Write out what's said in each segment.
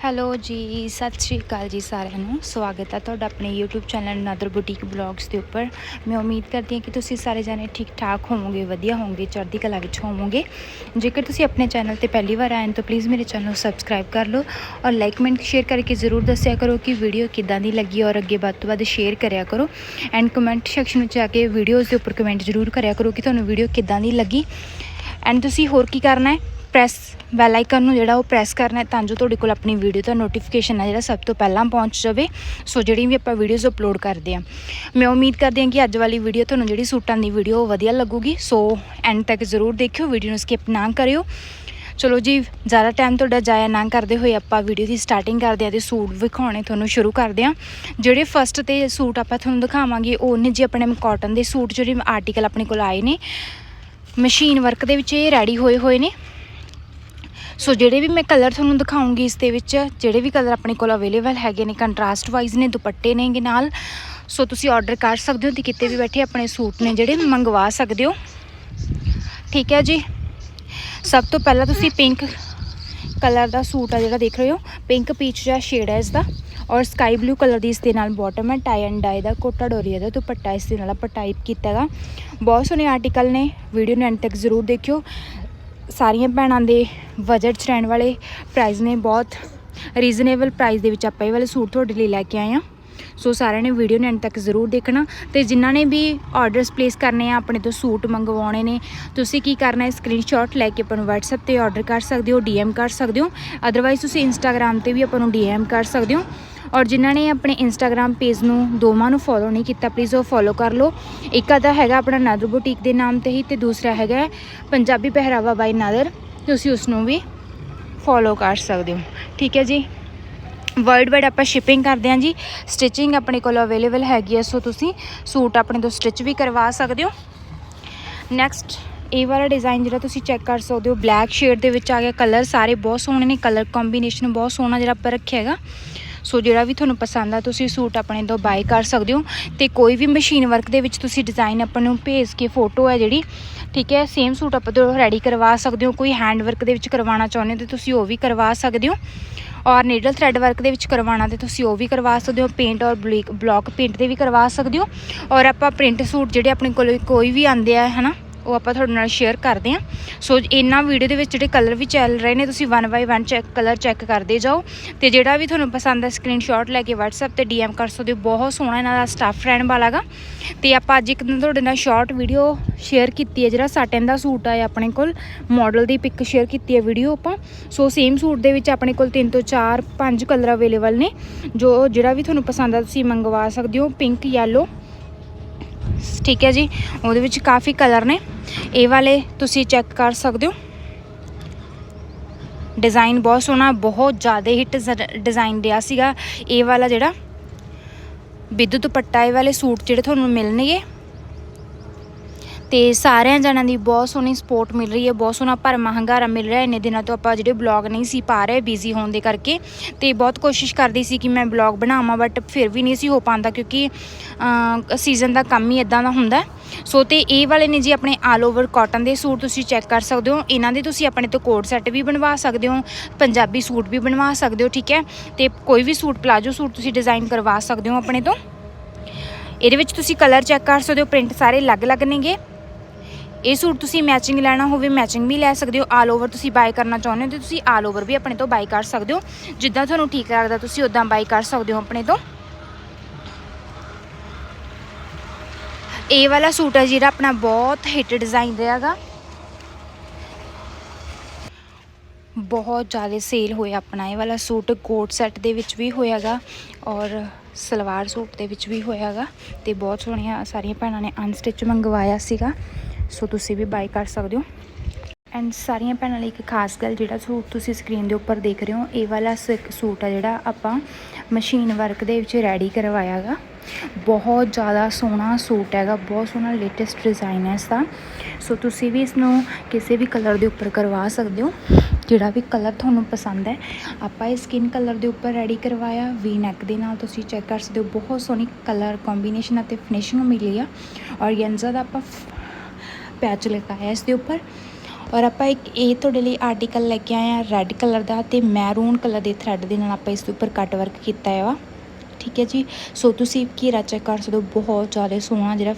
Hello ਜੀ, ਸਤਿ ਸ਼੍ਰੀ ਅਕਾਲ ਜੀ ਸਾਰਿਆਂ ਨੂੰ। ਸਵਾਗਤ ਹੈ ਤੁਹਾਡਾ ਆਪਣੇ YouTube ਚੈਨਲ ਨਦਰ ਬੁਟੀਕ ਬਲੌਗਸ ਦੇ ਉੱਪਰ। ਮੈਂ ਉਮੀਦ ਕਰਦੀ ਹਾਂ ਕਿ ਤੁਸੀਂ ਸਾਰੇ ਜਾਣੇ ਠੀਕ ਠਾਕ ਹੋਵੋਗੇ, ਵਧੀਆ ਹੋਵੋਗੇ, ਚੜ੍ਹਦੀ ਕਲਾ ਵਿੱਚ ਹੋਵੋਗੇ। ਜੇਕਰ ਤੁਸੀਂ ਆਪਣੇ ਚੈਨਲ ਤੇ ਪਹਿਲੀ ਵਾਰ ਆਏ ਤਾਂ ਪਲੀਜ਼ ਮੇਰੇ ਚੈਨਲ ਨੂੰ ਸਬਸਕ੍ਰਾਈਬ ਕਰ ਲਓ ਔਰ ਲਾਈਕ ਕਮੈਂਟ ਸ਼ੇਅਰ ਕਰਕੇ ਜ਼ਰੂਰ ਦੱਸਿਆ ਕਰੋ ਕਿ ਵੀਡੀਓ ਕਿੱਦਾਂ ਦੀ ਲੱਗੀ ਔਰ ਅੱਗੇ ਵੱਧ ਤੋਂ ਵੱਧ ਸ਼ੇਅਰ ਕਰਿਆ ਕਰੋ। ਐਂਡ ਕਮੈਂਟ ਸੈਕਸ਼ਨ ਵਿੱਚ ਜਾ ਕੇ ਵੀਡੀਓਜ਼ ਦੇ ਉੱਪਰ ਕਮੈਂਟ ਜ਼ਰੂਰ ਕਰਿਆ ਕਰੋ ਕਿ ਤੁਹਾਨੂੰ ਵੀਡੀਓ ਕਿੱਦਾਂ ਦੀ ਲੱਗੀ। ਐਂਡ ਤੁਸੀਂ ਹੋਰ ਕੀ ਕਰਨਾ ਹੈ? ਪ੍ਰੈਸ ਬੈਲ ਆਈਕਨ ਨੂੰ ਜਿਹੜਾ ਉਹ ਪ੍ਰੈਸ ਕਰਨਾ ਤਾਂ ਜੋ ਤੁਹਾਡੇ ਕੋਲ ਆਪਣੀ ਵੀਡੀਓ ਦਾ ਨੋਟੀਫਿਕੇਸ਼ਨ ਹੈ ਜਿਹੜਾ ਸਭ ਤੋਂ ਪਹਿਲਾਂ ਪਹੁੰਚ ਜਾਵੇ। ਸੋ ਜਿਹੜੀ ਵੀ ਆਪਾਂ ਵੀਡੀਓਜ਼ ਅਪਲੋਡ ਕਰਦੇ ਆ ਮੈਂ ਉਮੀਦ ਕਰਦੀ ਹਾਂ ਕਿ ਅੱਜ ਵਾਲੀ ਵੀਡੀਓ ਤੁਹਾਨੂੰ ਜਿਹੜੀ ਸੂਟਾਂ ਦੀ ਵੀਡੀਓ ਵਧੀਆ ਲੱਗੂਗੀ। ਸੋ ਐਂਡ ਤੱਕ ਜ਼ਰੂਰ ਦੇਖਿਓ ਵੀਡੀਓ ਨੂੰ ਸਕਿਪ ਨਾ ਕਰਿਓ। ਚਲੋ ਜੀ, ਜ਼ਿਆਦਾ ਟਾਈਮ ਤੁਹਾਡਾ ਜਾਇਆ ਨਾ ਕਰਦੇ ਹੋਏ ਆਪਾਂ ਵੀਡੀਓ ਦੀ ਸਟਾਰਟਿੰਗ ਕਰਦੇ ਆ ਤੇ ਸੂਟ ਵਿਖਾਉਣੇ ਤੁਹਾਨੂੰ ਸ਼ੁਰੂ ਕਰਦੇ ਆ ਜਿਹੜੇ ਫਸਟ ਤੇ ਸੂਟ ਆਪਾਂ ਤੁਹਾਨੂੰ ਦਿਖਾਵਾਂਗੇ, ਉਹ ਨੇ ਜੀ ਆਪਣੇ ਕਾਟਨ ਦੇ ਸੂਟ, ਜਿਹੜੇ ਆਰਟੀਕਲ ਆਪਣੇ ਕੋਲ ਆਏ ਨੇ। ਮਸ਼ੀਨ ਵਰਕ ਦੇ ਵਿੱਚ ਇਹ ਰੈਡੀ ਹੋਏ ਹੋਏ ਨੇ। ਸੋ ਜਿਹੜੇ ਵੀ ਮੈਂ ਕਲਰ ਤੁਹਾਨੂੰ ਦਿਖਾਉਂਗੀ ਇਸ ਦੇ ਵਿੱਚ, ਜਿਹੜੇ ਵੀ ਕਲਰ ਆਪਣੇ ਕੋਲ ਅਵੇਲੇਬਲ ਹੈਗੇ ਨੇ ਕੰਟਰਾਸਟ ਵਾਈਜ਼ ਨੇ, ਦੁਪੱਟੇ ਨੇਗੇ ਨਾਲ ਸੋ ਤੁਸੀਂ ਆਰਡਰ ਕਰ ਸਕਦੇ ਹੋ ਤੇ ਕਿਤੇ ਵੀ ਬੈਠੇ ਆਪਣੇ ਸੂਟ ਨੇ ਜਿਹੜੇ, ਮੰਗਵਾ ਸਕਦੇ ਹੋ। ਠੀਕ ਹੈ ਜੀ? ਸਭ ਤੋਂ ਪਹਿਲਾਂ ਤੁਸੀਂ ਪਿੰਕ ਕਲਰ ਦਾ ਸੂਟ ਆ ਜਿਹੜਾ ਦੇਖ ਰਹੇ ਹੋ। ਪਿੰਕ ਪੀਚ ਜਿਹਾ ਸ਼ੇਡ ਹੈ ਇਸ ਦਾ ਔਰ ਸਕਾਈ ਬਲੂ ਕਲਰ ਦੀ ਇਸ ਦੇ ਨਾਲ ਬਾਟਮ ਹੈ। ਟਾਈ ਐਂਡ ਡਾਈ ਦਾ ਕੋਟਾ ਡੋਰੀਆ ਦਾ ਦੁਪੱਟਾ ਇਸ ਦੇ ਨਾਲ ਆਪਾਂ ਟਾਈਪ ਕੀਤਾ ਬਹੁਤ ਸੋਹਣੇ ਆਰਟੀਕਲ ਨੇ। ਵੀਡੀਓ ਨੂੰ ਐਂਡ ਤੱਕ ਜ਼ਰੂਰ ਦੇਖਿਓ। ਸਾਰੀਆਂ ਭੈਣਾਂ ਦੇ ਬਜਟ 'ਚ ਰਹਿਣ ਵਾਲੇ ਪ੍ਰਾਈਸ ਨੇ ਬਹੁਤ ਰੀਜ਼ਨੇਬਲ ਪ੍ਰਾਈਸ ਦੇ ਵਿੱਚ ਆਪਾਂ ਇਹ ਵਾਲੇ ਸੂਟ ਤੁਹਾਡੇ ਲਈ ਲੈ ਕੇ ਆਏ ਆ ਸੋ ਸਾਰਿਆਂ ਨੇ ਵੀਡੀਓ ਨੂੰ ਐਂਡ ਤੱਕ ਜ਼ਰੂਰ ਦੇਖਣਾ ਤੇ ਜਿਨ੍ਹਾਂ ਨੇ ਵੀ ਆਰਡਰਸ ਪਲੇਸ ਕਰਨੇ ਆ, ਆਪਣੇ ਤੋਂ ਸੂਟ ਮੰਗਵਾਉਣੇ ਨੇ, ਤੁਸੀਂ ਕੀ ਕਰਨਾ ਹੈ ਸਕਰੀਨਸ਼ਾਟ ਲੈ ਕੇ ਆਪਾਂ ਨੂੰ WhatsApp ਤੇ ਆਰਡਰ ਕਰ ਸਕਦੇ ਹੋ DM ਕਰ ਸਕਦੇ ਹੋ। ਅਦਰਵਾਈਜ਼ ਤੁਸੀਂ Instagram ਤੇ ਵੀ ਆਪਾਂ ਨੂੰ DM ਕਰ ਸਕਦੇ ਹੋ। ਔਰ ਜਿਨ੍ਹਾਂ ਨੇ ਆਪਣੇ ਇੰਸਟਾਗ੍ਰam ਪੇਜ ਨੂੰ ਦੋਵਾਂ ਨੂੰ ਫੋਲੋ ਨਹੀਂ ਕੀਤਾ ਪਲੀਜ਼ ਉਹ ਫੋਲੋ ਕਰ ਲਓ। ਇੱਕ ਆਦਾ ਹੈਗਾ ਆਪਣਾ ਨਾਦਰ ਬੁਟੀਕ ਦੇ ਨਾਮ ਤੇ ਹੀ ਤੇ ਦੂਸਰਾ ਹੈਗਾ ਪੰਜਾਬੀ ਪਹਿਰਾਵਾ ਬਾਈ ਨਾਦਰ। ਤੁਸੀਂ ਉਸ ਨੂੰ ਵੀ ਫੋਲੋ ਕਰ ਸਕਦੇ ਹੋ। ਠੀਕ ਹੈ ਜੀ? ਵਰਲਡ ਵਾਈਡ ਆਪਾਂ ਸ਼ਿਪਿੰਗ ਕਰਦੇ ਹਾਂ ਜੀ। ਸਟਿਚਿੰਗ ਆਪਣੇ ਕੋਲ ਅਵੇਲੇਬਲ ਹੈਗੀ ਹੈ, ਸੋ ਤੁਸੀਂ ਸੂਟ ਆਪਣੇ ਤੋਂ ਸਟਿਚ ਵੀ ਕਰਵਾ ਸਕਦੇ ਹੋ। ਨੈਕਸਟ ਇਹ ਵਾਲਾ ਡਿਜ਼ਾਈਨ ਜਿਹੜਾ ਤੁਸੀਂ ਚੈੱਕ ਕਰ ਸਕਦੇ ਹੋ ਬਲੈਕ ਸ਼ੇਡ ਦੇ ਵਿੱਚ ਆ ਗਿਆ। ਕਲਰ ਸਾਰੇ ਬਹੁਤ ਸੋਹਣੇ ਨੇ ਕਲਰ ਕੰਬੀਨੇਸ਼ਨ ਬਹੁਤ ਸੋਹਣਾ ਜਿਹੜਾ ਆਪਾਂ ਰੱਖਿਆ ਹੈਗਾ। ਸੋ ਜਿਹੜਾ ਵੀ ਤੁਹਾਨੂੰ ਪਸੰਦ ਆ, ਤੁਸੀਂ ਸੂਟ ਆਪਣੇ ਤੋਂ ਬਾਏ ਕਰ ਸਕਦੇ ਹੋ ਤੇ ਕੋਈ ਵੀ ਮਸ਼ੀਨ ਵਰਕ ਦੇ ਵਿੱਚ ਤੁਸੀਂ ਡਿਜ਼ਾਈਨ ਆਪਾਂ ਨੂੰ ਭੇਜ ਕੇ ਫੋਟੋ ਹੈ ਜਿਹੜੀ, ਠੀਕ ਹੈ ਸੇਮ ਸੂਟ ਆਪਾਂ ਤੋਂ ਰੈਡੀ ਕਰਵਾ ਸਕਦੇ ਹੋ, ਕੋਈ ਹੈਂਡ ਵਰਕ ਦੇ ਵਿੱਚ ਕਰਵਾਉਣਾ ਚਾਹੁੰਦੇ ਹੋ ਤੇ ਤੁਸੀਂ ਉਹ ਵੀ ਕਰਵਾ ਸਕਦੇ ਹੋ ਔਰ ਨੀਡਲ ਥ੍ਰੈਡ ਵਰਕ ਦੇ ਵਿੱਚ ਕਰਵਾਉਣਾ ਤੇ ਤੁਸੀਂ ਉਹ ਵੀ ਕਰਵਾ ਸਕਦੇ ਹੋ ਪੇਂਟ ਔਰ ਬਲਿਕ ਬਲੌਕ ਪੇਂਟ ਦੇ ਵੀ ਕਰਵਾ ਸਕਦੇ ਹੋ ਔਰ ਆਪਾਂ ਪ੍ਰਿੰਟ ਸੂਟ ਜਿਹੜੇ ਆਪਣੇ ਕੋਲ ਕੋਈ ਵੀ ਆਂਦੇ ਆ, ਹਨਾ ਉਹ ਆਪਾਂ ਤੁਹਾਡੇ ਨਾਲ ਸ਼ੇਅਰ ਕਰਦੇ ਹਾਂ। ਸੋ ਇਹਨਾਂ ਵੀਡੀਓ ਦੇ ਵਿੱਚ ਜਿਹੜੇ ਕਲਰ ਵੀ ਚੱਲ ਰਹੇ ਨੇ, ਤੁਸੀਂ one by one check colour check ਕਰਦੇ ਜਾਓ। ਤੇ ਜਿਹੜਾ ਵੀ ਤੁਹਾਨੂੰ ਪਸੰਦ ਹੈ ਸਕਰੀਨਸ਼ਾਟ ਲੈ ਕੇ WhatsApp ਤੇ DM ਕਰ ਸਕਦੇ ਹੋ। ਬਹੁਤ ਸੋਹਣਾ ਇਹਨਾਂ ਦਾ ਸਟਾਫ ਰਹਿਣ ਵਾਲਾਗਾ ਤੇ ਆਪਾਂ ਅੱਜ ਇੱਕ ਦਿਨ ਤੁਹਾਡੇ ਨਾਲ ਸ਼ਾਰਟ ਵੀਡੀਓ ਸ਼ੇਅਰ ਕੀਤੀ ਹੈ, ਜਿਹੜਾ ਸਾਟਨ ਦਾ ਸੂਟ ਆਇਆ ਆਪਣੇ ਕੋਲ। ਮਾਡਲ ਦੀ ਪਿਕ ਸ਼ੇਅਰ ਕੀਤੀ ਹੈ ਵੀਡੀਓ ਆਪਾਂ। ਸੋ ਸੇਮ ਸੂਟ ਦੇ ਵਿੱਚ ਆਪਣੇ ਕੋਲ 3 ਤੋਂ 4 5 ਕਲਰ ਅਵੇਲੇਬਲ ਨੇ। ਜੋ ਜਿਹੜਾ ਵੀ ਤੁਹਾਨੂੰ ਪਸੰਦ ਆ, ਤੁਸੀਂ ਮੰਗਵਾ ਸਕਦੇ ਹੋ। ਪਿੰਕ ਯੈਲੋ ਠੀਕ ਹੈ ਜੀ, ਉਹਦੇ ਵਿੱਚ ਕਾਫੀ ਕਲਰ ਨੇ। ਇਹ ਵਾਲੇ ਤੁਸੀਂ ਚੈੱਕ ਕਰ ਸਕਦੇ ਹੋ। ਡਿਜ਼ਾਈਨ ਬਹੁਤ ਸੋਹਣਾ, ਬਹੁਤ ਜ਼ਿਆਦਾ ਹਿੱਟ ਡਿਜ਼ਾਈਨ ਰਿਹਾ ਸੀਗਾ। ਇਹ ਵਾਲਾ ਜਿਹੜਾ ਬਿੱਦੂ ਦੁਪੱਟਾ ਇਹ ਵਾਲੇ ਸੂਟ ਜਿਹੜੇ ਤੁਹਾਨੂੰ ਮਿਲਣਗੇ ਤੇ ਸਾਰਿਆਂ ਜਣਾਂ ਦੀ ਬਹੁਤ ਸੋਹਣੀ ਸਪੋਰਟ ਮਿਲ ਰਹੀ ਹੈ, ਬਹੁਤ ਸੋਹਣਾ ਭਰਮਾ ਹੰਗਾਰਾ ਮਿਲ ਰਿਹਾ ਇੰਨੇ ਦਿਨਾਂ ਤੋਂ ਆਪਾਂ ਜਿਹੜੇ ਬਲੌਗ ਨਹੀਂ ਸੀ ਪਾ ਰਹੇ ਬਿਜ਼ੀ ਹੋਣ ਦੇ ਕਰਕੇ ਤੇ ਬਹੁਤ ਕੋਸ਼ਿਸ਼ ਕਰਦੀ ਸੀ ਕਿ ਮੈਂ ਬਲੌਗ ਬਣਾਵਾਂ ਬਟ ਫਿਰ ਵੀ ਨਹੀਂ ਸੀ ਹੋ ਪਾਉਂਦਾ ਕਿਉਂਕਿ ਸੀਜ਼ਨ ਦਾ ਕੰਮ ਹੀ ਇਦਾਂ ਦਾ ਹੁੰਦਾ ਸੋ ਤੇ ਇਹ ਵਾਲੇ ਨੇ ਜੀ ਆਪਣੇ ਆਲ ਓਵਰ ਕਾਟਨ ਦੇ ਸੂਟ ਤੁਸੀਂ ਚੈੱਕ ਕਰ ਸਕਦੇ ਹੋ। ਇਹਨਾਂ ਦੇ ਤੁਸੀਂ ਆਪਣੇ ਤੋਂ ਕੋਟ ਸੈੱਟ ਵੀ ਬਣਵਾ ਸਕਦੇ ਹੋ, ਪੰਜਾਬੀ ਸੂਟ ਵੀ ਬਣਵਾ ਸਕਦੇ ਹੋ, ਠੀਕ ਹੈ? ਤੇ ਕੋਈ ਵੀ ਸੂਟ ਪਲਾਜੋ ਸੂਟ ਤੁਸੀਂ ਡਿਜ਼ਾਈਨ ਕਰਵਾ ਸਕਦੇ ਹੋ ਆਪਣੇ ਤੋਂ। ਇਹਦੇ ਵਿੱਚ ਤੁਸੀਂ ਕਲਰ ਚੈੱਕ ਕਰ ਸਕਦੇ ਹੋ ਪ੍ਰਿੰਟ ਸਾਰੇ ਅਲੱਗ-ਅਲੱਗ ਨੇਗੇ। ਇਹ ਸੂਟ ਤੁਸੀਂ ਮੈਚਿੰਗ ਲੈਣਾ ਹੋਵੇ ਮੈਚਿੰਗ ਵੀ ਲੈ ਸਕਦੇ ਹੋ ਆਲ ਓਵਰ ਤੁਸੀਂ ਬਾਈ ਕਰਨਾ ਚਾਹੁੰਦੇ ਹੋ ਤੇ ਤੁਸੀਂ ਆਲ ਓਵਰ ਵੀ ਆਪਣੇ ਤੋਂ ਬਾਈ ਕਰ ਸਕਦੇ ਹੋ। ਜਿੱਦਾਂ ਤੁਹਾਨੂੰ ਠੀਕ ਲੱਗਦਾ ਤੁਸੀਂ ਉਦਾਂ ਬਾਈ ਕਰ ਸਕਦੇ ਹੋ ਆਪਣੇ ਤੋਂ। ਇਹ ਵਾਲਾ ਸੂਟ ਹੈ ਜਿਹੜਾ ਆਪਣਾ ਬਹੁਤ ਹਿੱਟ ਡਿਜ਼ਾਈਨ ਰਿਹਾਗਾ ਬਹੁਤ ਜ਼ਿਆਦਾ ਸੇਲ ਹੋਇਆ ਆਪਣਾ ਇਹ ਵਾਲਾ ਸੂਟ ਕੋਟ ਸੈੱਟ ਦੇ ਵਿੱਚ ਵੀ ਹੋਇਆਗਾ ਔਰ ਸਲਵਾਰ ਸੂਟ ਦੇ ਵਿੱਚ ਵੀ ਹੋਇਆਗਾ ਤੇ ਬਹੁਤ ਸੋਹਣੀਆਂ ਸਾਰੀਆਂ ਭੈਣਾਂ ਨੇ ਅਨਸਟਿਚ ਮੰਗਵਾਇਆ ਸੀਗਾ। ਸੋ ਤੁਸੀਂ ਵੀ ਬਾਈ ਕਰ ਸਕਦੇ ਹੋ। ਐਂਡ ਸਾਰੀਆਂ ਭੈਣਾਂ ਲਈ ਇੱਕ ਖਾਸ ਗੱਲ ਜਿਹੜਾ ਸੂਟ ਤੁਸੀਂ ਸਕਰੀਨ ਦੇ ਉੱਪਰ ਦੇਖ ਰਹੇ ਹੋ, ਇਹ ਵਾਲਾ ਸ- ਸੂਟ ਆ ਜਿਹੜਾ ਆਪਾਂ ਮਸ਼ੀਨ ਵਰਕ ਦੇ ਵਿੱਚ ਰੈਡੀ ਕਰਵਾਇਆਗਾ ਬਹੁਤ ਜ਼ਿਆਦਾ ਸੋਹਣਾ ਸੂਟ ਹੈਗਾ, ਬਹੁਤ ਸੋਹਣਾ ਲੇਟੈਸਟ ਡਿਜ਼ਾਈਨ ਹੈ ਇਸ ਦਾ ਸੋ ਤੁਸੀਂ ਵੀ ਇਸ ਨੂੰ ਕਿਸੇ ਵੀ ਕਲਰ ਦੇ ਉੱਪਰ ਕਰਵਾ ਸਕਦੇ ਹੋ। ਜਿਹੜਾ ਵੀ ਕਲਰ ਤੁਹਾਨੂੰ ਪਸੰਦ ਹੈ, ਆਪਾਂ ਇਹ ਸਕਿਨ ਕਲਰ ਦੇ ਉੱਪਰ ਰੈਡੀ ਕਰਵਾਇਆ। ਵੀ ਨੈਕ ਦੇ ਨਾਲ ਤੁਸੀਂ ਚੈੱਕ ਕਰ ਸਕਦੇ ਹੋ, ਬਹੁਤ ਸੋਹਣੀ ਕਲਰ ਕੰਬੀਨੇਸ਼ਨ ਅਤੇ ਫਿਨਿਸ਼ਿੰਗ ਮਿਲੀ ਆ। ਔਰ ਯੰਜ਼ਾ ਦਾ ਆਪਾਂ ਪੈਚ ਲਗਾਇਆ ਇਸ ਦੇ ਉੱਪਰ। ਔਰ ਆਪਾਂ ਇੱਕ ਇਹ ਤੁਹਾਡੇ ਲਈ ਆਰਟੀਕਲ ਲੈ ਕੇ ਆਏ ਆ ਰੈੱਡ ਕਲਰ ਦਾ ਤੇ ਮੈਰੂਨ ਕਲਰ ਦੇ ਥਰੈਡ ਦੇ ਨਾਲ ਆਪਾਂ ਇਸ ਦੇ ਉੱਪਰ ਕੱਟ ਵਰਕ ਕੀਤਾ ਹੈ ਵਾ ਠੀਕ ਹੈ ਜੀ? ਸੋ ਤੁਸੀਂ ਘੇਰਾ ਚੈੱਕ ਕਰ ਸਕਦੇ ਹੋ, ਬਹੁਤ ਜ਼ਿਆਦਾ ਸੋਹਣਾ ਜਿਹੜਾ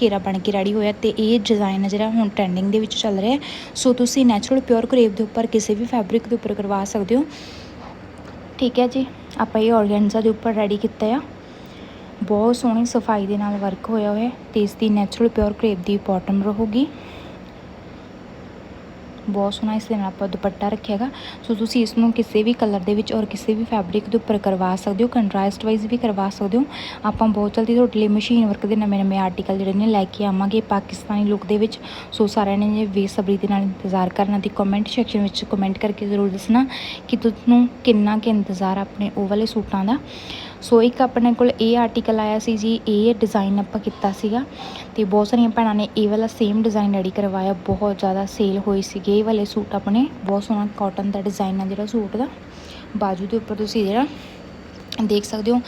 ਘੇਰਾ ਬਣ ਕੇ ਰੈਡੀ ਹੋਇਆ ਤੇ ਇਹ ਡਿਜ਼ਾਈਨ ਹੈ ਜਿਹੜਾ ਹੁਣ ਟ੍ਰੈਂਡਿੰਗ ਦੇ ਵਿੱਚ ਚੱਲ ਰਿਹਾ। ਸੋ ਤੁਸੀਂ ਨੈਚੁਰਲ ਪਿਓਰ ਕਰੇਵ ਦੇ ਉੱਪਰ ਕਿਸੇ ਵੀ ਫੈਬਰਿਕ ਦੇ ਉੱਪਰ ਕਰਵਾ ਸਕਦੇ ਹੋ। ਠੀਕ ਹੈ ਜੀ? ਆਪਾਂ ਇਹ ਔਰਗੈਂਜ਼ਾ ਦੇ ਉੱਪਰ ਰੈਡੀ ਕੀਤਾ ਆ। ਬਹੁਤ ਸੋਹਣੀ ਸਫ਼ਾਈ ਦੇ ਨਾਲ ਵਰਕ ਹੋਇਆ ਹੋਇਆ ਹੈ। ਤੇ ਇਸ ਦੀ ਨੈਚੁਰਲ ਪਿਓਰ ਕਰੇਪ ਦੀ ਬਾਟਮ ਰਹੂਗੀ। ਬਹੁਤ ਸੋਹਣਾ ਇਸ ਦੇ ਨਾਲ ਆਪਾਂ ਦੁਪੱਟਾ ਰੱਖਿਆਗਾ ਸੋ ਤੁਸੀਂ ਇਸ ਨੂੰ ਕਿਸੇ ਵੀ ਕਲਰ ਦੇ ਵਿੱਚ ਔਰ ਕਿਸੇ ਵੀ ਫੈਬਰਿਕ ਦੇ ਉੱਪਰ ਕਰਵਾ ਸਕਦੇ ਹੋ ਕੰਟਰਾਸਟ ਵਾਈਜ਼ ਵੀ ਕਰਵਾ ਸਕਦੇ ਹੋ। ਆਪਾਂ ਬਹੁਤ ਜਲਦੀ ਤੁਹਾਡੇ ਲਈ ਮਸ਼ੀਨ ਵਰਕ ਦੇ ਨਵੇਂ ਨਵੇਂ ਆਰਟੀਕਲ ਜਿਹੜੇ ਨੇ ਲੈ ਕੇ ਆਵਾਂਗੇ ਪਾਕਿਸਤਾਨੀ ਲੁੱਕ ਦੇ ਵਿੱਚ। ਸੋ ਸਾਰਿਆਂ ਨੇ ਬੇਸਬਰੀ ਦੇ ਨਾਲ ਇੰਤਜ਼ਾਰ ਕਰਨਾ ਤੇ ਕਮੈਂਟ ਸੈਕਸ਼ਨ ਵਿੱਚ ਕਮੈਂਟ ਕਰਕੇ ਜ਼ਰੂਰ ਦੱਸਣਾ ਕਿ ਤੁਹਾਨੂੰ ਕਿੰਨਾ ਕੁ ਇੰਤਜ਼ਾਰ ਆਪਣੇ ਉਹ ਵਾਲੇ ਸੂਟਾਂ ਦਾ। ਸੋ ਇੱਕ ਆਪਣੇ ਕੋਲ ਇਹ ਆਰਟੀਕਲ ਆਇਆ ਸੀ ਜੀ, ਇਹ ਡਿਜ਼ਾਈਨ ਆਪਾਂ ਕੀਤਾ ਸੀਗਾ ਤੇ ਬਹੁਤ ਸਾਰੀਆਂ ਭੈਣਾਂ ਨੇ ਇਹ ਵਾਲਾ ਸੇਮ ਡਿਜ਼ਾਈਨ ਰੈਡੀ ਕਰਵਾਇਆ, ਬਹੁਤ ਜ਼ਿਆਦਾ ਸੇਲ ਹੋਈ ਸੀਗੇ। ਇਹ ਵਾਲੇ ਸੂਟ ਆਪਣੇ ਬਹੁਤ ਸੋਹਣਾ ਕਾਟਨ ਦਾ ਡਿਜ਼ਾਈਨ ਆ ਜਿਹੜਾ ਸੂਟ ਦਾ। ਬਾਜੂ ਦੇ ਉੱਪਰ ਤੁਸੀਂ ਜਿਹੜਾ ਦੇਖ ਸਕਦੇ ਹੋ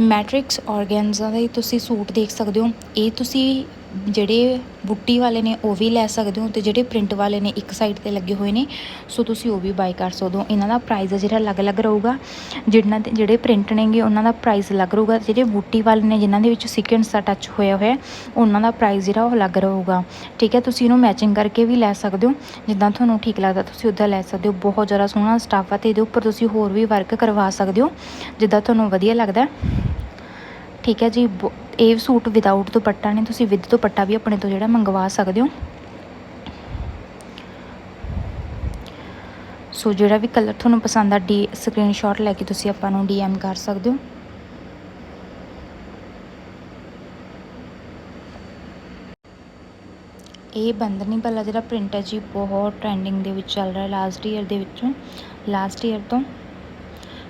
ਮੈਟ੍ਰਿਕਸ ਔਰਗੈਂਜ਼ਾ ਦਾ ਹੀ ਤੁਸੀਂ ਸੂਟ ਦੇਖ ਸਕਦੇ ਹੋ। ਇਹ ਤੁਸੀਂ ਜਿਹੜੇ ਬੁੱਟੀ ਵਾਲੇ ਨੇ ਉਹ ਵੀ ਲੈ ਸਕਦੇ ਹੋ ਤੇ ਜਿਹੜੇ ਪ੍ਰਿੰਟ ਵਾਲੇ ਨੇ ਇੱਕ ਸਾਈਡ ਤੇ ਲੱਗੇ ਹੋਏ ਨੇ, ਸੋ ਤੁਸੀਂ ਉਹ ਵੀ ਬਾਈ ਕਰ ਸਕਦੇ ਹੋ। ਇਹਨਾਂ ਦਾ ਪ੍ਰਾਈਸ ਜਿਹੜਾ ਅਲੱਗ-ਅਲੱਗ ਰਹੂਗਾ। ਜਿਨ੍ਹਾਂ ਦੇ, ਜਿਹੜੇ ਪ੍ਰਿੰਟ ਨੇਗੇ, ਉਹਨਾਂ ਦਾ ਪ੍ਰਾਈਸ ਅਲੱਗ ਰਹੂਗਾ। ਜਿਹੜੇ ਬੁੱਟੀ ਵਾਲੇ ਨੇ ਜਿਨ੍ਹਾਂ ਦੇ ਵਿੱਚ ਸੀਕੁਐਂਸ ਦਾ ਟੱਚ ਹੋਇਆ ਹੋਇਆ, ਉਹਨਾਂ ਦਾ ਪ੍ਰਾਈਸ ਜਿਹੜਾ ਉਹ ਅਲੱਗ ਰਹੂਗਾ। ਠੀਕ ਹੈ, ਤੁਸੀਂ ਇਹਨੂੰ ਮੈਚਿੰਗ ਕਰਕੇ ਵੀ ਲੈ ਸਕਦੇ ਹੋ। ਜਿੱਦਾਂ ਤੁਹਾਨੂੰ ਠੀਕ ਲੱਗਦਾ, ਤੁਸੀਂ ਉੱਦਾਂ ਲੈ ਸਕਦੇ ਹੋ। ਬਹੁਤ ਜ਼ਿਆਦਾ ਸੋਹਣਾ ਸਟਾਫ ਆ ਤੇ ਇਹਦੇ ਉੱਪਰ ਤੁਸੀਂ ਹੋਰ ਵੀ ਵਰਕ ਕਰਵਾ ਸਕਦੇ ਹੋ। ਜਿੱਦਾਂ ਤੁਹਾਨੂੰ ਵਧੀਆ ਲੱਗਦਾ। ਠੀਕ ਹੈ ਜੀ, ਬ- ਇਹ ਸੂਟ ਵਿਦਆਊਟ ਦੁਪੱਟਾ ਨੇ ਤੁਸੀਂ ਵਿਦ ਦੁਪੱਟਾ ਵੀ ਆਪਣੇ ਤੋਂ ਜਿਹੜਾ ਮੰਗਵਾ ਸਕਦੇ ਹੋ। ਸੋ ਜਿਹੜਾ ਵੀ ਕਲਰ ਤੁਹਾਨੂੰ ਪਸੰਦ ਆ, ਡੀ ਸਕਰੀਨਸ਼ਾਟ ਲੈ ਕੇ ਤੁਸੀਂ ਆਪਾਂ ਨੂੰ ਡੀਐਮ ਕਰ ਸਕਦੇ ਹੋ। ਇਹ ਬੰਦਨੀ ਵਾਲਾ ਜਿਹੜਾ ਪ੍ਰਿੰਟ ਹੈ ਜੀ, ਬਹੁਤ ਟ੍ਰੈਂਡਿੰਗ ਦੇ ਵਿੱਚ ਚੱਲ ਰਿਹਾ ਲਾਸਟ ਈਅਰ ਦੇ ਵਿੱਚੋਂ ਲਾਸਟ ਈਅਰ ਤੋਂ।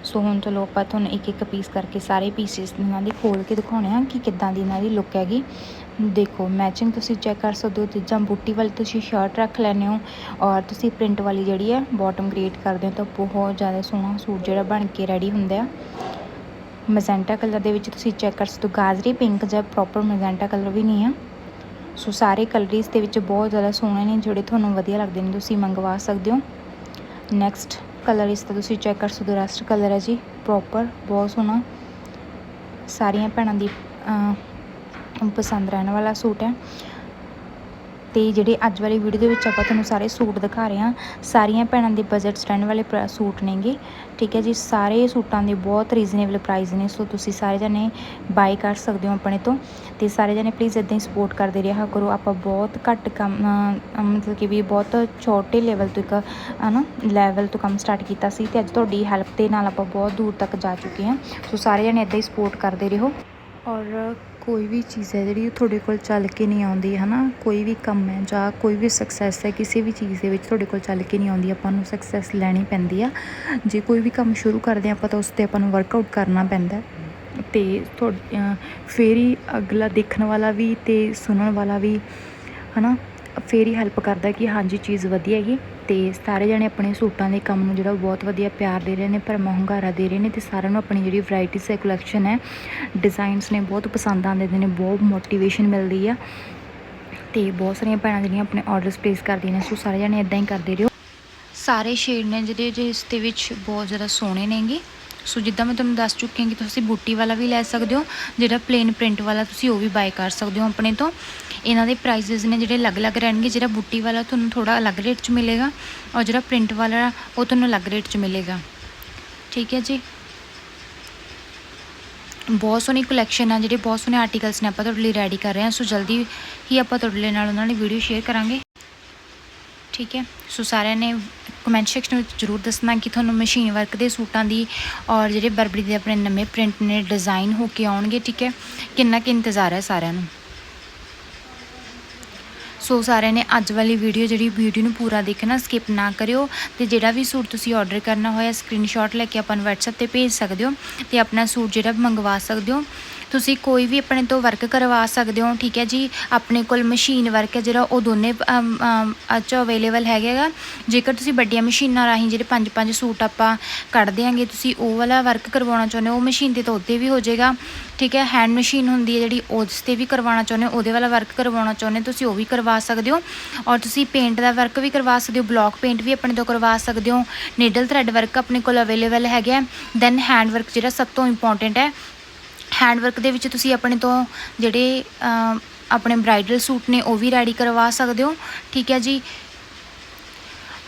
ਸੋ ਹੁਣ ਚਲੋ ਆਪਾਂ ਤੁਹਾਨੂੰ ਇੱਕ ਇੱਕ ਪੀਸ ਕਰਕੇ ਸਾਰੇ ਪੀਸਿਸ ਇਹਨਾਂ ਦੇ ਖੋਲ ਕੇ ਦਿਖਾਉਣੇ ਆ ਕਿ ਕਿੱਦਾਂ ਦੀ ਇਹਨਾਂ ਦੀ ਲੁੱਕ ਹੈਗੀ। ਦੇਖੋ ਮੈਚਿੰਗ ਤੁਸੀਂ ਚੈੱਕ ਕਰ ਸਕਦੇ ਹੋ ਤੇ ਬੂਟੀ ਵਾਲੀ ਤੁਸੀਂ ਸ਼ਰਟ ਰੱਖ ਲੈਂਦੇ ਹੋ ਔਰ ਤੁਸੀਂ ਪ੍ਰਿੰਟ ਵਾਲੀ ਜਿਹੜੀ ਹੈ ਬਾਟਮ ਕ੍ਰੀਏਟ ਕਰਦੇ ਹੋ ਤਾਂ ਬਹੁਤ ਜ਼ਿਆਦਾ ਸੋਹਣਾ ਸੂਟ ਜਿਹੜਾ ਬਣ ਕੇ ਰੈਡੀ ਹੁੰਦਾ ਆ। ਮਜ਼ੈਂਟਾ ਕਲਰ ਦੇ ਵਿੱਚ ਤੁਸੀਂ ਚੈੱਕ ਕਰ ਸਕਦੇ ਹੋ, ਗਾਜਰੀ ਪਿੰਕ ਜਾਂ ਪ੍ਰੋਪਰ ਮਜ਼ੈਂਟਾ ਕਲਰ ਵੀ ਨਹੀਂ ਆ। ਸੋ ਸਾਰੇ ਕਲਰ ਇਸ ਦੇ ਵਿੱਚ ਬਹੁਤ ਜ਼ਿਆਦਾ ਸੋਹਣੇ ਨੇ, ਜਿਹੜੇ ਤੁਹਾਨੂੰ ਵਧੀਆ ਲੱਗਦੇ ਨੇ, ਤੁਸੀਂ ਮੰਗਵਾ ਸਕਦੇ ਹੋ। ਨੈਕਸਟ ਕਲਰ ਇਸ ਦਾ ਤੁਸੀਂ ਚੈੱਕ ਕਰ ਸਕਦੇ ਹੋ, ਰੈਸਟ ਕਲਰ ਹੈ ਜੀ ਪ੍ਰੋਪਰ ਬਹੁਤ ਸੋਹਣਾ। ਸਾਰੀਆਂ ਭੈਣਾਂ ਦੀ ਪਸੰਦ ਰਹਿਣ ਵਾਲਾ ਸੂਟ ਹੈ। ਤੇ ਜਿਹੜੇ ਅੱਜ ਵਾਲੀ ਵੀਡੀਓ ਦੇ ਵਿੱਚ ਆਪਾਂ ਤੁਹਾਨੂੰ ਸਾਰੇ ਸੂਟ ਦਿਖਾ ਰਹੇ ਹਾਂ। ਸਾਰੀਆਂ ਭੈਣਾਂ ਦੇ ਬਜਟ ਰਹਿਣ ਵਾਲੇ ਪ੍ਰਾ- ਸੂਟ ਨੇਗੇ। ਠੀਕ ਹੈ ਜੀ, ਸਾਰੇ ਸੂਟਾਂ ਦੇ ਬਹੁਤ ਰੀਜ਼ਨੇਬਲ ਪ੍ਰਾਈਸ ਨੇ। ਸੋ ਤੁਸੀਂ ਸਾਰੇ ਜਣੇ ਬਾਈ ਕਰ ਸਕਦੇ ਹੋ ਆਪਣੇ ਤੋਂ। ਤੇ ਸਾਰੇ ਜਣੇ ਪਲੀਜ਼ ਇਦਾਂ ਹੀ ਸਪੋਰਟ ਕਰਦੇ ਰਿਹਾ ਕਰੋ। ਆਪਾਂ ਬਹੁਤ ਘੱਟ ਕੰਮ ਮਤਲਬ ਕਿ ਵੀ ਬਹੁਤ ਛੋਟੇ ਲੈਵਲ ਤੋਂ ਇੱਕ, ਹਨਾ ਲੈਵਲ ਤੋਂ ਕੰਮ ਸਟਾਰਟ ਕੀਤਾ ਸੀ ਤੇ ਅੱਜ ਤੁਹਾਡੀ ਹੈਲਪ ਦੇ ਨਾਲ ਆਪਾਂ ਬਹੁਤ ਦੂਰ ਤੱਕ ਜਾ ਚੁੱਕੇ ਹਾਂ। ਸੋ ਸਾਰੇ ਜਣੇ ਇਦਾਂ ਹੀ ਸਪੋਰਟ ਕਰਦੇ ਰਹੋ। ਔਰ ਕੋਈ ਵੀ ਚੀਜ਼ ਹੈ ਜਿਹੜੀ ਤੁਹਾਡੇ ਕੋਲ ਚੱਲ ਕੇ ਨਹੀਂ ਆਉਂਦੀ ਹੈ ਨਾ ਕੋਈ ਵੀ ਕੰਮ ਹੈ ਜਾਂ ਕੋਈ ਵੀ ਸਕਸੈਸ ਹੈ, ਕਿਸੇ ਵੀ ਚੀਜ਼ ਦੇ ਵਿੱਚ ਤੁਹਾਡੇ ਕੋਲ ਚੱਲ ਕੇ ਨਹੀਂ ਆਉਂਦੀ, ਆਪਾਂ ਨੂੰ ਸਕਸੈਸ ਲੈਣੀ ਪੈਂਦੀ ਆ। ਜੇ ਕੋਈ ਵੀ ਕੰਮ ਸ਼ੁਰੂ ਕਰਦੇ ਹਾਂ, ਆਪਾਂ ਤਾਂ ਉਸ ਤੇ ਆਪਾਂ ਨੂੰ ਵਰਕਆਊਟ ਕਰਨਾ ਪੈਂਦਾ। ਹੈ। ਤੇ ਤੁਹਾਡ- ਫੇਰ ਹੀ ਅਗਲਾ ਦੇਖਣ ਵਾਲਾ ਵੀ ਤੇ ਸੁਣਨ ਵਾਲਾ ਵੀ, ਹਨਾ? ਫੇਰ ਹੀ ਹੈਲਪ ਕਰਦਾ ਕਿ ਹਾਂਜੀ, ਚੀਜ਼ ਵਧੀਆ ਹੈਗੀ। ਤੇ ਸਾਰੇ ਜਣੇ ਆਪਣੇ ਸੂਟਾਂ ਦੇ ਕੰਮ ਨੂੰ ਜਿਹੜਾ ਬਹੁਤ ਵਧੀਆ ਪਿਆਰ ਦੇ ਰਹੇ ਨੇ, ਭਰਮਾ ਹੁੰਗਾਰਾ ਦੇ ਰਹੇ ਨੇ ਤੇ ਸਾਰਿਆਂ ਨੂੰ ਆਪਣੀ ਜਿਹੜੀ ਵੈਰਾਈਟੀਸ ਹੈ ਕਲੈਕਸ਼ਨ ਹੈ ਡਿਜ਼ਾਈਨਸ ਨੇ ਬਹੁਤ ਪਸੰਦ ਆਉਂਦੇ ਨੇ, ਬਹੁਤ ਮੋਟੀਵੇਸ਼ਨ ਮਿਲਦੀ ਆ ਤੇ ਬਹੁਤ ਸਾਰੀਆਂ ਭੈਣਾਂ ਜਿਹੜੀਆਂ ਆਪਣੇ ਆਰਡਰਸ ਪਲੇਸ ਕਰਦੀਆਂ ਨੇ, ਸੋ ਸਾਰੇ ਜਣੇ ਇਦਾਂ ਹੀ ਕਰਦੇ ਰਹੋ। ਸਾਰੇ ਸ਼ੇਡ ਨੇ ਜਿਹੜੇ ਜਿਸ ਦੇ ਵਿੱਚ ਬਹੁਤ ਜ਼ਿਆਦਾ ਸੋਹਣੇ ਨੇਗੇ। ਸੋ ਜਿੱਦਾਂ ਮੈਂ ਤੁਹਾਨੂੰ ਦੱਸ ਚੁੱਕੀ ਹਾਂ ਕਿ ਤੁਸੀਂ ਬੂਟੀ ਵਾਲਾ ਵੀ ਲੈ ਸਕਦੇ ਹੋ, ਜਿਹੜਾ ਪਲੇਨ ਪ੍ਰਿੰਟ ਵਾਲਾ ਤੁਸੀਂ ਉਹ ਵੀ ਬਾਏ ਕਰ ਸਕਦੇ ਹੋ ਆਪਣੇ ਤੋਂ। ਇਹਨਾਂ ਦੇ ਪ੍ਰਾਈਸਸ ਨੇ ਜਿਹੜੇ ਅਲੱਗ-ਅਲੱਗ ਰਹਿਣਗੇ, ਜਿਹੜਾ ਬੂਟੀ ਵਾਲਾ ਤੁਹਾਨੂੰ ਥੋੜਾ ਅਲੱਗ ਰੇਟ 'ਚ ਮਿਲੇਗਾ ਔਰ ਜਿਹੜਾ ਪ੍ਰਿੰਟ ਵਾਲਾ, ਉਹ ਤੁਹਾਨੂੰ ਅਲੱਗ ਰੇਟ 'ਚ ਮਿਲੇਗਾ। ਠੀਕ ਹੈ ਜੀ? ਬਹੁਤ ਸੋਹਣੀ ਕਲੈਕਸ਼ਨ ਆ, ਜਿਹੜੇ ਬਹੁਤ ਸੋਹਣੇ ਆਰਟੀਕਲਸ ਨੇ, ਆਪਾਂ ਤੁਹਾਡੇ ਲਈ ਰੈਡੀ ਕਰ ਰਹੇ ਹਾਂ। ਸੋ ਜਲਦੀ ਹੀ ਆਪਾਂ ਤੁਹਾਡੇ ਲਈ ਨਾਲ ਉਹਨਾਂ ਨੇ ਵੀਡੀਓ ਸ਼ੇਅਰ ਕਰਾਂਗੇ। ਠੀਕ ਹੈ? ਸੋ ਸਾਰਿਆਂ ਨੇ ਕਮੈਂਟ ਸੈਕਸ਼ਨ ਵਿੱਚ ਜਰੂਰ ਦੱਸਣਾ ਕਿ ਤੁਹਾਨੂੰ ਮਸ਼ੀਨ ਵਰਕ ਦੇ ਸੂਟਾਂ ਦੀ ਔਰ ਜਿਹੜੇ ਬਰਬਰੀ ਦੇ ਆਪਣੇ ਨਵੇਂ ਪ੍ਰਿੰਟ ਨੇ ਡਿਜ਼ਾਈਨ ਹੋ ਕੇ ਆਉਣਗੇ, ਠੀਕ ਹੈ? ਕਿੰਨਾ ਕਿ ਇੰਤਜ਼ਾਰ ਹੈ ਸਾਰਿਆਂ ਨੂੰ? ਸੋ ਸਾਰਿਆਂ ਨੇ ਅੱਜ ਵਾਲੀ ਵੀਡੀਓ ਜਿਹੜੀ ਵੀਡੀਓ ਨੂੰ ਪੂਰਾ ਦੇਖਣਾ ਸਕਿਪ ਨਾ ਕਰਿਓ ਤੇ ਜਿਹੜਾ ਵੀ ਸੂਟ ਤੁਸੀਂ ਆਰਡਰ ਕਰਨਾ ਹੋਇਆ ਸਕਰੀਨਸ਼ਾਟ ਲੈ ਕੇ ਆਪਾਂ ਨੂੰ WhatsApp ਤੇ ਭੇਜ ਸਕਦੇ ਹੋ ਤੇ ਆਪਣਾ ਸੂਟ ਜਿਹੜਾ ਮੰਗਵਾ ਸਕਦੇ ਹੋ। ਤੁਸੀਂ ਕੋਈ ਵੀ ਆਪਣੇ ਤੋਂ ਵਰਕ ਕਰਵਾ ਸਕਦੇ ਹੋ ਠੀਕ ਹੈ ਜੀ? ਆਪਣੇ ਕੋਲ ਮਸ਼ੀਨ ਵਰਕ ਹੈ ਜਿਹੜਾ ਉਹ ਦੋਨੇ ਅਮ, ਅਮ, ਅੱਜ 'ਚ ਅਵੇਲੇਬਲ ਹੈਗਾਗਾ ਜੇਕਰ ਤੁਸੀਂ ਵੱਡੀਆਂ ਮਸ਼ੀਨਾਂ ਰਾਹੀਂ ਜਿਹੜੇ ਪੰਜ ਪੰਜ ਸੂਟ ਆਪਾਂ ਕੱਢਦੇ ਦਿਆਂਗੇ ਤੁਸੀਂ ਉਹ ਵਾਲਾ ਵਰਕ ਕਰਵਾਉਣਾ ਚਾਹੁੰਦੇ ਹੋ ਉਹ ਮਸ਼ੀਨ ਦੇ ਤੋਂ ਉੱਤੇ ਵੀ ਹੋ ਜਾਏਗਾ ਠੀਕ ਹੈ? ਹੈਂਡ ਮਸ਼ੀਨ ਹੁੰਦੀ ਹੈ ਜਿਹੜੀ ਉਸ ਤੇ ਵੀ ਕਰਵਾਉਣਾ ਚਾਹੁੰਦੇ ਹੋ ਉਹਦੇ ਵਾਲਾ ਵਰਕ ਕਰਵਾਉਣਾ ਚਾਹੁੰਦੇ ਹੋ ਤੁਸੀਂ ਉਹ ਵੀ ਕਰਵਾ ਸਕਦੇ ਹੋ। ਔਰ ਤੁਸੀਂ ਪੇਂਟ ਦਾ ਵਰਕ ਵੀ ਕਰਵਾ ਸਕਦੇ ਹੋ ਬਲੌਕ ਪੇਂਟ ਵੀ ਆਪਣੇ ਤੋਂ ਕਰਵਾ ਸਕਦੇ ਹੋ। ਨੀਡਲ ਥ੍ਰੈਡ ਵਰਕ ਆਪਣੇ ਕੋਲ ਅਵੇਲੇਬਲ ਹੈਗਾ ਦੈਨ ਹੈਂਡ ਵਰਕ ਜਿਹੜਾ ਸਭ ਤੋਂ ਇੰਪੋਰਟੈਂਟ ਹੈ ਹੈਂਡ ਵਰਕ ਦੇ ਵਿੱਚ ਤੁਸੀਂ ਆਪਣੇ ਤੋਂ ਜਿਹੜੇ ਆਪਣੇ ਬ੍ਰਾਈਡਲ ਸੂਟ ਨੇ ਉਹ ਵੀ ਰੈਡੀ ਕਰਵਾ ਸਕਦੇ ਹੋ। ਠੀਕ ਹੈ ਜੀ?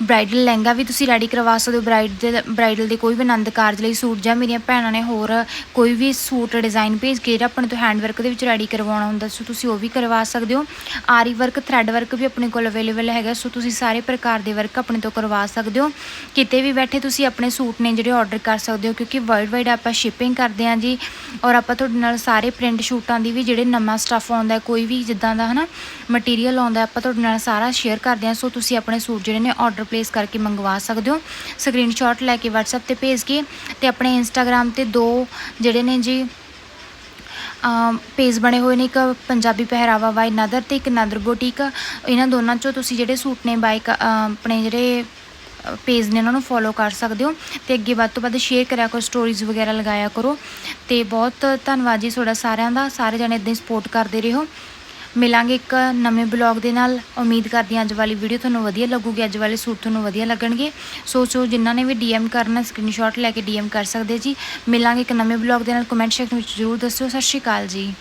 ਬ੍ਰਾਈਡਲ ਲਹਿੰਗਾ ਵੀ ਤੁਸੀਂ ਰੈਡੀ ਕਰਵਾ ਸਕਦੇ ਹੋ। ਬ੍ਰਾਈਡ ਦੇ ਬ੍ਰਾਈਡਲ ਦੇ ਕੋਈ ਵੀ ਆਨੰਦ ਕਾਰਜ ਲਈ ਸੂਟ ਜਾਂ ਮੇਰੀਆਂ ਭੈਣਾਂ ਨੇ ਹੋਰ ਕੋਈ ਵੀ ਸੂਟ ਡਿਜ਼ਾਈਨ ਭੇਜ ਕੇ ਜਿਹੜਾ ਆਪਣੇ ਤੋਂ ਹੈਂਡ ਵਰਕ ਦੇ ਵਿੱਚ ਰੈਡੀ ਕਰਵਾਉਣਾ ਹੁੰਦਾ, ਸੋ ਤੁਸੀਂ ਉਹ ਵੀ ਕਰਵਾ ਸਕਦੇ ਹੋ। ਆਰੀ ਵਰਕ ਥਰੈਡ ਵਰਕ ਵੀ ਆਪਣੇ ਕੋਲ ਅਵੇਲੇਬਲ ਹੈਗਾ, ਸੋ ਤੁਸੀਂ ਸਾਰੇ ਪ੍ਰਕਾਰ ਦੇ ਵਰਕ ਆਪਣੇ ਤੋਂ ਕਰਵਾ ਸਕਦੇ ਹੋ। ਕਿਤੇ ਵੀ ਬੈਠੇ ਤੁਸੀਂ ਆਪਣੇ ਸੂਟ ਨੇ ਜਿਹੜੇ ਆਰਡਰ ਕਰ ਸਕਦੇ ਹੋ, ਕਿਉਂਕਿ ਵਰਲਡ ਵਾਈਡ ਆਪਾਂ ਸ਼ਿਪਿੰਗ ਕਰਦੇ ਹਾਂ ਜੀ, ਔਰ ਆਪਾਂ ਤੁਹਾਡੇ ਨਾਲ ਸਾਰੇ ਪ੍ਰਿੰਟ ਸ਼ੂਟਾਂ ਦੀ ਵੀ ਜਿਹੜੇ ਨਵਾਂ ਸਟੱਫ ਆਉਂਦਾ ਕੋਈ ਵੀ ਜਿੱਦਾਂ ਦਾ ਹਨਾ ਮਟੀਰੀਅਲ ਆਉਂਦਾ ਆਪਾਂ ਤੁਹਾਡੇ ਨਾਲ ਸਾਰਾ ਸ਼ੇਅਰ ਕਰਦੇ ਹਾਂ, ਸੋ ਤੁਸੀਂ ਆਪਣੇ ਸੂਟ ਜਿਹੜੇ ਨੇ ਆਰਡਰ ਰਿਪਲੇਸ ਕਰਕੇ ਮੰਗਵਾ ਸਕਦੇ ਹੋ। ਸਕਰੀਨਸ਼ਾਟ ਲੈ ਕੇ WhatsApp ਤੇ ਭੇਜ ਕੇ ਤੇ ਆਪਣੇ ਇੰਸਟਾਗ੍ਰam ਤੇ ਦੋ ਜਿਹੜੇ ਨੇ ਜੀ ਪੇਜ ਬਣੇ ਹੋਏ ਨੇ। ਇੱਕ ਪੰਜਾਬੀ ਪਹਿਰਾਵਾ ਬਾਈ ਨਦਰ ਤੇ ਇੱਕ ਨਦਰ ਬੁਟੀਕ ਇਹਨਾਂ ਦੋਨਾਂ ਚੋਂ ਤੁਸੀਂ ਜਿਹੜੇ ਸੂਟ ਨੇ ਬਾਈ ਆਪਣੇ ਜਿਹੜੇ ਪੇਜ ਨੇ, ਉਹਨਾਂ ਨੂੰ ਫੋਲੋ ਕਰ ਸਕਦੇ ਹੋ। ਤੇ ਅੱਗੇ ਵੱਧ ਤੋਂ ਵੱਧ ਸ਼ੇਅਰ ਕਰਿਆ ਕਰੋ ਸਟੋਰੀਜ਼ ਵਗੈਰਾ ਲਗਾਇਆ ਕਰੋ। ਤੇ ਬਹੁਤ ਧੰਨਵਾਦ ਜੀ ਤੁਹਾਡਾ ਸਾਰਿਆਂ ਦਾ। ਸਾਰੇ ਜਣੇ ਇਦਾਂ ਹੀ ਸਪੋਰਟ ਕਰਦੇ ਰਹੋ। ਮਿਲਾਂਗੇ ਇੱਕ ਨਵੇਂ ਬਲੌਗ ਦੇ ਨਾਲ। ਉਮੀਦ ਕਰਦੀ ਹਾਂ ਅੱਜ ਵਾਲੀ ਵੀਡੀਓ ਤੁਹਾਨੂੰ ਵਧੀਆ ਲੱਗੂਗੀ, ਅੱਜ ਵਾਲੇ ਸੂਟ ਤੁਹਾਨੂੰ ਵਧੀਆ ਲੱਗਣਗੇ। ਸੋ ਸੋ ਜਿਨ੍ਹਾਂ ਨੇ ਵੀ ਡੀਐਮ ਕਰਨਾ ਸਕਰੀਨਸ਼ਾਟ ਲੈ ਕੇ ਡੀਐਮ ਕਰ ਸਕਦੇ ਜੀ। ਮਿਲਾਂਗੇ ਇੱਕ ਨਵੇਂ ਬਲੌਗ ਦੇ ਨਾਲ। ਕਮੈਂਟ ਸੈਕਸ਼ਨ ਵਿੱਚ ਜ਼ਰੂਰ ਦੱਸਿਓ। ਸਤਿ ਸ਼੍ਰੀ ਅਕਾਲ ਜੀ।